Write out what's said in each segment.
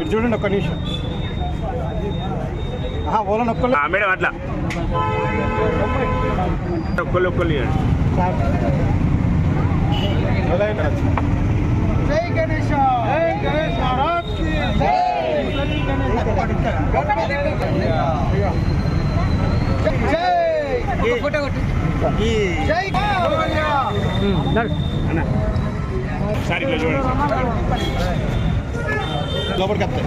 ఇటు చూడండి ఒక్క నిమిషం. ఓలా నొక్కలు. మేడం అట్లా. ఒక్కళ్ళు ఒక్కళ్ళు జై గణేష్ జై గణేష్ మహారాజ్కి జై. అన్న. సార్ ఇట్లా చూడండి. లోపలికి వస్తాయి.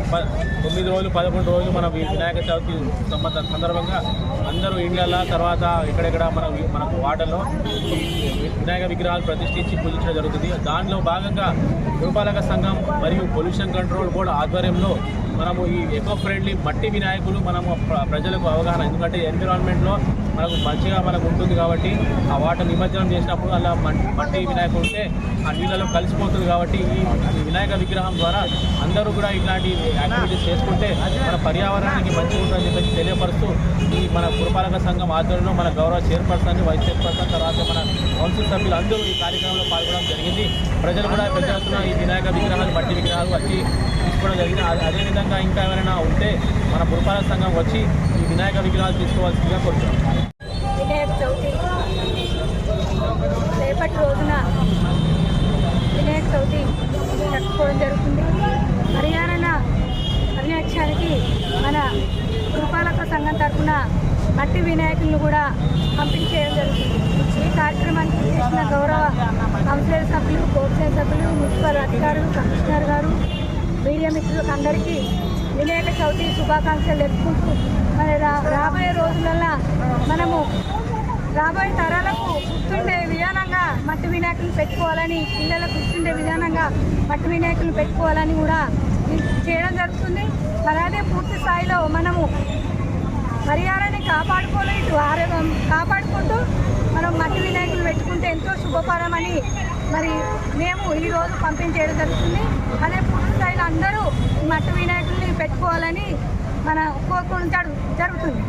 తొమ్మిది రోజులు పదకొండు రోజులు మన వినాయక చవితి సందర్భంగా అందరూ ఇండ్ల తర్వాత ఎక్కడెక్కడ మన మనకు వాటర్లో ఈ వినాయక విగ్రహాలు ప్రతిష్ఠించి పూజించడం జరుగుతుంది. దానిలో భాగంగా పురపాలక సంఘం మరియు పొల్యూషన్ కంట్రోల్ బోర్డు ఆధ్వర్యంలో మనము ఈ ఎకో ఫ్రెండ్లీ మట్టి వినాయకులు మనము ప్రజలకు అవగాహన ఎందుకంటే ఎన్విరాన్మెంట్లో మనకు మంచిగా మనకు ఉంటుంది కాబట్టి ఆ వాటర్ నిమజ్జనం చేసినప్పుడు అలా మట్టి వినాయకుడు ఉంటే ఆ నీళ్ళలో కలిసిపోతుంది కాబట్టి ఈ ఈ వినాయక విగ్రహం ద్వారా అందరూ కూడా ఇట్లాంటి యాక్టివిటీస్ చేసుకుంటే మన పర్యావరణానికి మంచిగా ఉంటుందని చెప్పేసి తెలియపరుస్తూ ఈ మన పురపాలక సంఘం ఆధ్వర్యంలో మన గౌరవ చైర్పర్సన్ వైస్ చైర్పర్సన్ తర్వాత మన కౌన్సిల్ సభ్యులు అందరూ ఈ కార్యక్రమంలో పాల్గొనడం జరిగింది. ప్రజలు కూడా పెద్ద ఎత్తున ఈ వినాయక విగ్రహాలు మట్టి విగ్రహాలు వచ్చి తీసుకోవడం జరిగింది. అదేవిధంగా ఇంకా ఎవరైనా ఉంటే మన పురపాలక సంఘం వచ్చి ఈ వినాయక విగ్రహాలు తీసుకోవాల్సిందిగా కోరుతున్నాం. వినాయక చవితి. రేపటి రోజున వినాయక చవితి జరుపుకోవడం జరుగుతుంది హర్యానా అన్యాక్షానికి మన పురపాలక సంఘం తరఫున మట్టి వినాయకులను కూడా పంపిణీ చేయడం జరుగుతుంది. ఈ కార్యక్రమానికి చేసిన గౌరవ కౌన్సిలర్ సభ్యులు కోర్టు సభ్యులు మున్సిపల్ అధికారులు కమిషనర్ గారు మీడియా మిత్రులకు అందరికీ వినాయక చవితి శుభాకాంక్షలు తెలుపుకుంటూ మరి రా- రాబోయే రోజులల్లో మనము రాబోయే తరాలకు గుర్తుండే విధానంగా మట్టి వినాయకులు పెట్టుకోవాలని పిల్లలకు గుర్తుండే విధానంగా మట్టి వినాయకులు పెట్టుకోవాలని కూడా చేయడం జరుగుతుంది. అలాగే పూర్తి స్థాయిలో మనము పరిహారాన్ని కాపాడుకోవాలి ఇటు ఆరోగ్యం కాపాడుకుంటూ మనం మట్టి వినాయకులు పెట్టుకుంటే ఎంతో శుభపరమని మరి మేము ఈరోజు పంపిణీ చేయడం జరుగుతుంది. అదే పూర్తి స్థాయిలో అందరూ ఈ మట్టి వినాయకుల్ని పెట్టుకోవాలని మన కోరుకుంటాడు జరుగు- జరుగుతుంది.